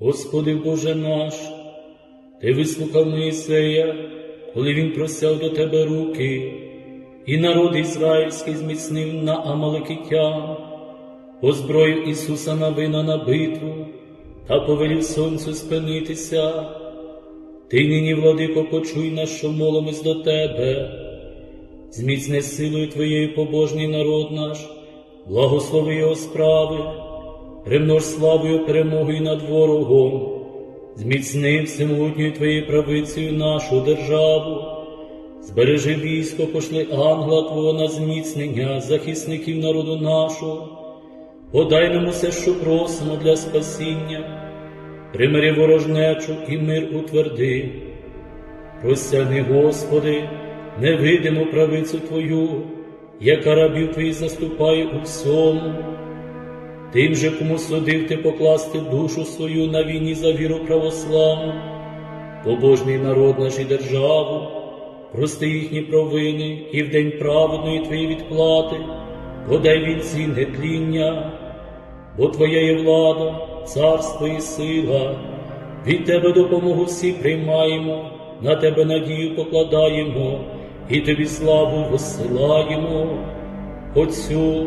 Господи Боже наш, Ти вислухав Моїсея, коли він просяв до Тебе руки, і народ ізраїльський зміцнив на Амалекитян, озброїв Ісуса Навина на битву та повелів сонцю спинитися. Ти нині, владико, почуй нас, що молимось до Тебе, зміцни силою Твоєю побожний народ наш, благослови його справи, примнож славою перемогою над ворогом, зміцни всемогутньою Твоєю правицею нашу державу, збережи військо, пошли ангела Твого на зміцнення, захисників народу нашого, подай нам усе, що просимо для спасіння примири ворожнечу і мир утверди. Простягни, Господи, невидиму правицю Твою, яка рабів Твоїх заступає у всьому. Тим же, кому судив ти покласти душу свою на війні за віру православну, побожний народ наш і державу, прости їхні провини і в день праведної Твоєї відплати, подай вінці нетління, бо Твоя є влада, царство і сила, від Тебе допомогу всі приймаємо, на Тебе надію покладаємо, і Тобі славу висилаємо, Отцю